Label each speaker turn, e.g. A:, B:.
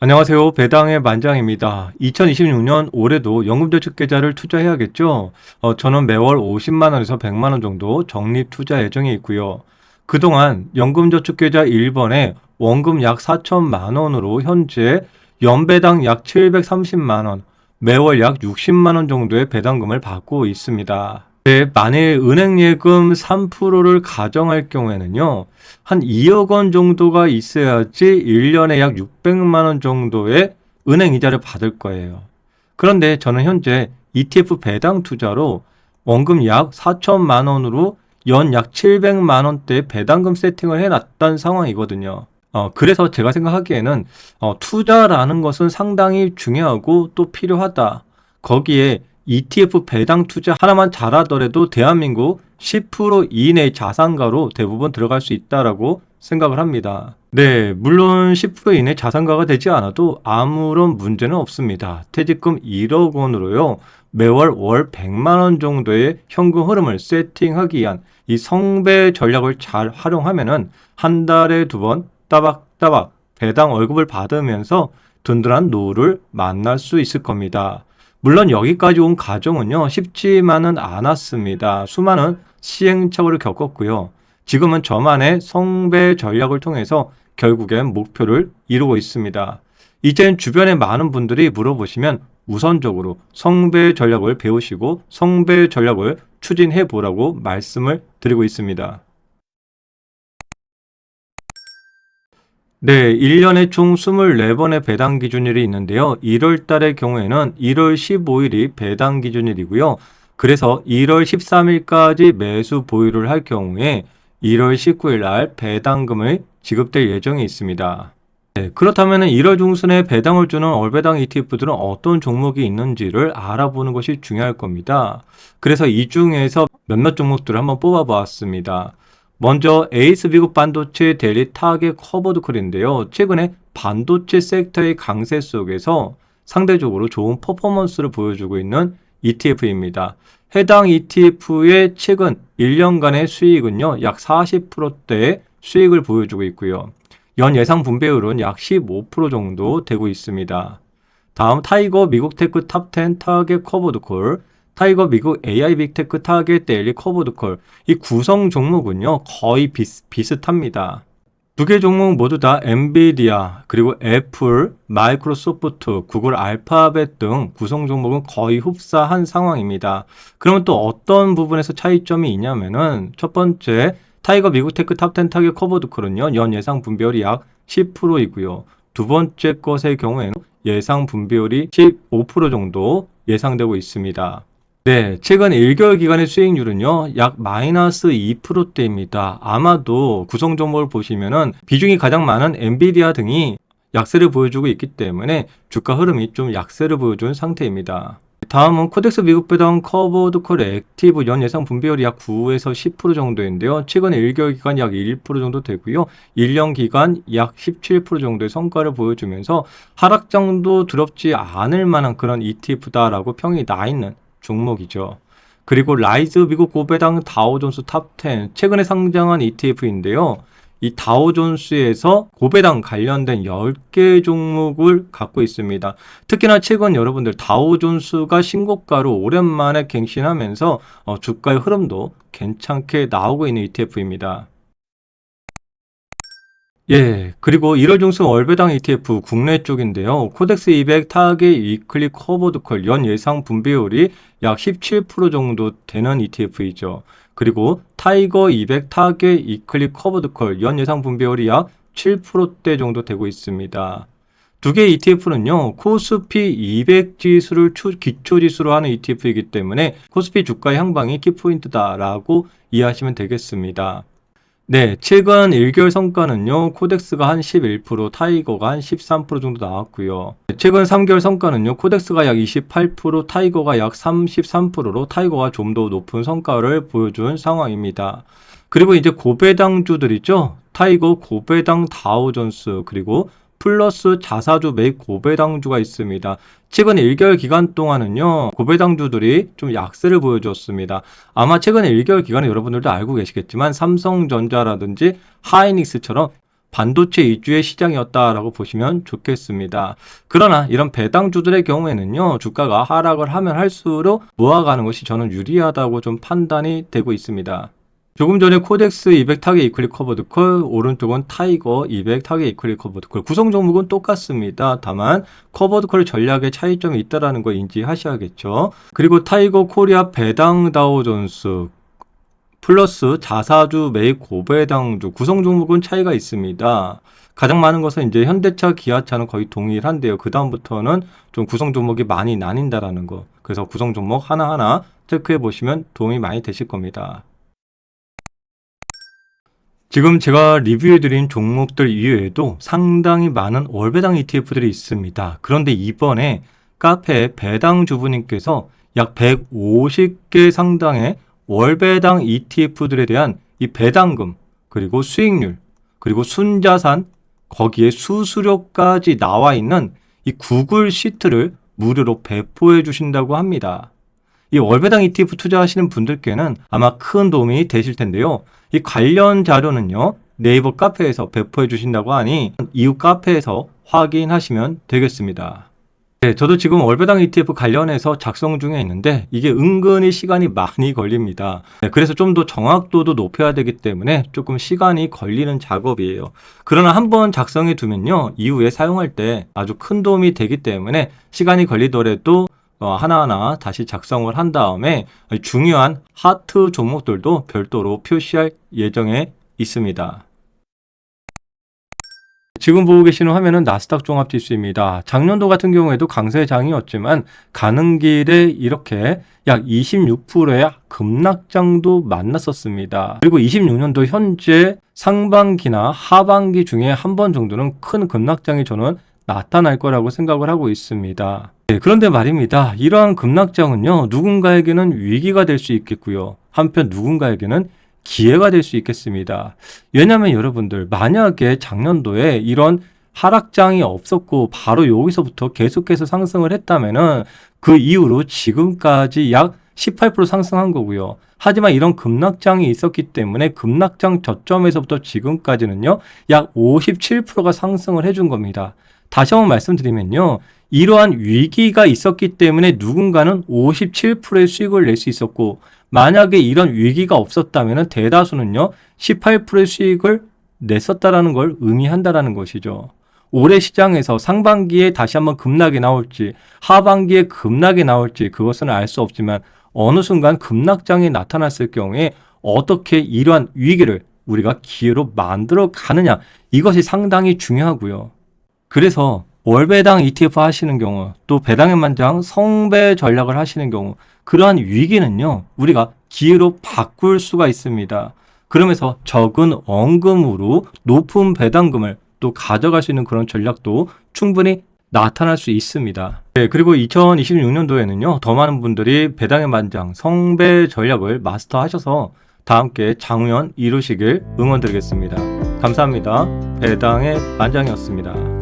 A: 안녕하세요. 배당의 만장입니다. 2026년 올해도 연금저축 계좌를 투자해야겠죠? 어, 저는 매월 50만원에서 100만원 정도 적립 투자 예정에 있고요. 그동안 연금저축 계좌 1번에 원금 약 4천만원으로 현재 연배당 약 730만원, 매월 약 60만원 정도의 배당금을 받고 있습니다. 네, 만일 은행 예금 3%를 가정할 경우에는요, 한 2억 원 정도가 있어야지 1년에 약 600만 원 정도의 은행 이자를 받을 거예요. 그런데 저는 현재 ETF 배당 투자로 원금 약 4천만 원으로 연 약 700만 원대 배당금 세팅을 해놨던 상황이거든요. 어, 그래서 제가 생각하기에는 어, 투자라는 것은 상당히 중요하고 또 필요하다. 거기에 ETF 배당 투자 하나만 잘하더라도 대한민국 10% 이내의 자산가로 대부분 들어갈 수 있다라고 생각을 합니다. 네, 물론 10% 이내 자산가가 되지 않아도 아무런 문제는 없습니다. 퇴직금 1억 원으로요. 매월 월 100만 원 정도의 현금 흐름을 세팅하기 위한 이 성배 전략을 잘 활용하면은 한 달에 두 번 따박따박 배당 월급을 받으면서 든든한 노후를 만날 수 있을 겁니다. 물론 여기까지 온 과정은요, 쉽지만은 않았습니다. 수많은 시행착오를 겪었고요. 지금은 저만의 성배 전략을 통해서 결국엔 목표를 이루고 있습니다. 이젠 주변의 많은 분들이 물어보시면 우선적으로 성배 전략을 배우시고 성배 전략을 추진해 보라고 말씀을 드리고 있습니다. 네, 1년에 총 24번의 배당 기준일이 있는데요. 1월 달의 경우에는 1월 15일이 배당 기준일이고요. 그래서 1월 13일까지 매수 보유를 할 경우에 1월 19일 날 배당금을 지급될 예정이 있습니다. 네, 그렇다면 1월 중순에 배당을 주는 얼배당 ETF들은 어떤 종목이 있는지를 알아보는 것이 중요할 겁니다. 그래서 이 중에서 몇몇 종목들을 한번 뽑아 보았습니다. 먼저 에이스 미국 반도체 데일리 타겟 커버드 콜인데요. 최근에 반도체 섹터의 강세 속에서 상대적으로 좋은 퍼포먼스를 보여주고 있는 ETF입니다. 해당 ETF의 최근 1년간의 수익은요, 약 40%대의 수익을 보여주고 있고요. 연 예상 분배율은 약 15% 정도 되고 있습니다. 다음 타이거 미국 테크 탑10 타겟 커버드 콜. 타이거 미국 AI 빅테크 타겟 데일리 커버드 콜. 이 구성 종목은요, 거의 비슷, 비슷합니다. 두 개 종목 모두 다 엔비디아, 그리고 애플, 마이크로소프트, 구글 알파벳 등 구성 종목은 거의 흡사한 상황입니다. 그러면 또 어떤 부분에서 차이점이 있냐면은 첫 번째, 타이거 미국 테크 탑10 타겟 커버드 콜은요, 연 예상 분배율이 약 10%이고요. 두 번째 것의 경우에는 예상 분배율이 15% 정도 예상되고 있습니다. 네, 최근 1개월 기간의 수익률은요, 약 마이너스 2%대입니다. 아마도 구성 종목을 보시면은 비중이 가장 많은 엔비디아 등이 약세를 보여주고 있기 때문에 주가 흐름이 좀 약세를 보여준 상태입니다. 다음은 코덱스 미국 배당 커버드 콜 액티브 연 예상 분배율이 약 9에서 10% 정도인데요. 최근 1개월 기간 약 1% 정도 되고요. 1년 기간 약 17% 정도의 성과를 보여주면서 하락 정도 두렵지 않을 만한 그런 ETF다라고 평이 나 있는 종목이죠. 그리고 라이즈 미국 고배당 다우존스 탑10 최근에 상장한 ETF인데요. 이 다우존스에서 고배당 관련된 10개 종목을 갖고 있습니다. 특히나 최근 여러분들 다우존스가 신고가로 오랜만에 갱신하면서 어, 주가의 흐름도 괜찮게 나오고 있는 ETF입니다. 예, 그리고 1월 중순 월배당 ETF 국내 쪽인데요. 코덱스 200 타겟 위클리 커버드 콜 연 예상 분배율이 약 17% 정도 되는 ETF이죠. 그리고 타이거 200 타겟 위클리 커버드 콜 연 예상 분배율이 약 7%대 정도 되고 있습니다. 두 개의 ETF는요, 코스피 200 지수를 기초 지수로 하는 ETF이기 때문에 코스피 주가의 향방이 키포인트다라고 이해하시면 되겠습니다. 네, 최근 1개월 성과는요, 코덱스가 한 11%, 타이거가 한 13% 정도 나왔고요. 최근 3개월 성과는요, 코덱스가 약 28%, 타이거가 약 33%로 타이거가 좀 더 높은 성과를 보여준 상황입니다. 그리고 이제 고배당주들이죠. 타이거, 고배당, 다우존스, 그리고 플러스 자사주 매입 고배당주가 있습니다. 최근 1개월 기간 동안은요, 고배당주들이 좀 약세를 보여줬습니다. 아마 최근 1개월 기간에 여러분들도 알고 계시겠지만, 삼성전자라든지 하이닉스처럼 반도체 위주의 시장이었다라고 보시면 좋겠습니다. 그러나 이런 배당주들의 경우에는요, 주가가 하락을 하면 할수록 모아가는 것이 저는 유리하다고 좀 판단이 되고 있습니다. 조금 전에 코덱스 200 타겟 이퀄리 커버드 콜, 오른쪽은 타이거 200 타겟 이퀄리 커버드 콜. 구성 종목은 똑같습니다. 다만 커버드 콜 전략의 차이점이 있다라는 거 인지하셔야겠죠. 그리고 타이거 코리아 배당 다우존스 플러스 자사주 매입 고배당주 구성 종목은 차이가 있습니다. 가장 많은 것은 이제 현대차, 기아차는 거의 동일한데요. 그 다음부터는 좀 구성 종목이 많이 나뉜다라는 거. 그래서 구성 종목 하나하나 체크해 보시면 도움이 많이 되실 겁니다. 지금 제가 리뷰해드린 종목들 이외에도 상당히 많은 월배당 ETF들이 있습니다. 그런데 이번에 카페 배당 주부님께서 약 150개 상당의 월배당 ETF들에 대한 이 배당금, 그리고 수익률, 그리고 순자산, 거기에 수수료까지 나와 있는 이 구글 시트를 무료로 배포해 주신다고 합니다. 이 월배당 ETF 투자하시는 분들께는 아마 큰 도움이 되실 텐데요. 이 관련 자료는요, 네이버 카페에서 배포해 주신다고 하니 이후 카페에서 확인하시면 되겠습니다. 네, 저도 지금 월배당 ETF 관련해서 작성 중에 있는데 이게 은근히 시간이 많이 걸립니다. 네, 그래서 좀 더 정확도도 높여야 되기 때문에 조금 시간이 걸리는 작업이에요. 그러나 한번 작성해 두면요, 이후에 사용할 때 아주 큰 도움이 되기 때문에 시간이 걸리더라도 어, 하나하나 다시 작성을 한 다음에 중요한 하트 종목들도 별도로 표시할 예정에 있습니다. 지금 보고 계시는 화면은 나스닥 종합지수입니다. 작년도 같은 경우에도 강세장이었지만 가는 길에 이렇게 약 26%의 급락장도 만났었습니다. 그리고 26년도 현재 상반기나 하반기 중에 한 번 정도는 큰 급락장이 저는 나타날 거라고 생각을 하고 있습니다. 네, 그런데 말입니다. 이러한 급락장은요, 누군가에게는 위기가 될 수 있겠고요. 한편 누군가에게는 기회가 될 수 있겠습니다. 왜냐하면 여러분들, 만약에 작년도에 이런 하락장이 없었고, 바로 여기서부터 계속해서 상승을 했다면은 그 이후로 지금까지 약 18% 상승한 거고요. 하지만 이런 급락장이 있었기 때문에 급락장 저점에서부터 지금까지는요, 약 57%가 상승을 해준 겁니다. 다시 한번 말씀드리면요. 이러한 위기가 있었기 때문에 누군가는 57%의 수익을 낼 수 있었고, 만약에 이런 위기가 없었다면 대다수는요, 18%의 수익을 냈었다라는 걸 의미한다라는 것이죠. 올해 시장에서 상반기에 다시 한번 급락이 나올지, 하반기에 급락이 나올지 그것은 알 수 없지만 어느 순간 급락장이 나타났을 경우에 어떻게 이러한 위기를 우리가 기회로 만들어 가느냐 이것이 상당히 중요하고요. 그래서 월배당 ETF 하시는 경우 또 배당의 만장 성배 전략을 하시는 경우 그러한 위기는요 우리가 기회로 바꿀 수가 있습니다. 그러면서 적은 원금으로 높은 배당금을 또 가져갈 수 있는 그런 전략도 충분히 나타날 수 있습니다. 네, 그리고 2026년도에는요, 더 많은 분들이 배당의 만장, 성배 전략을 마스터하셔서 다 함께 장우연 이루시길 응원드리겠습니다. 감사합니다. 배당의 만장이었습니다.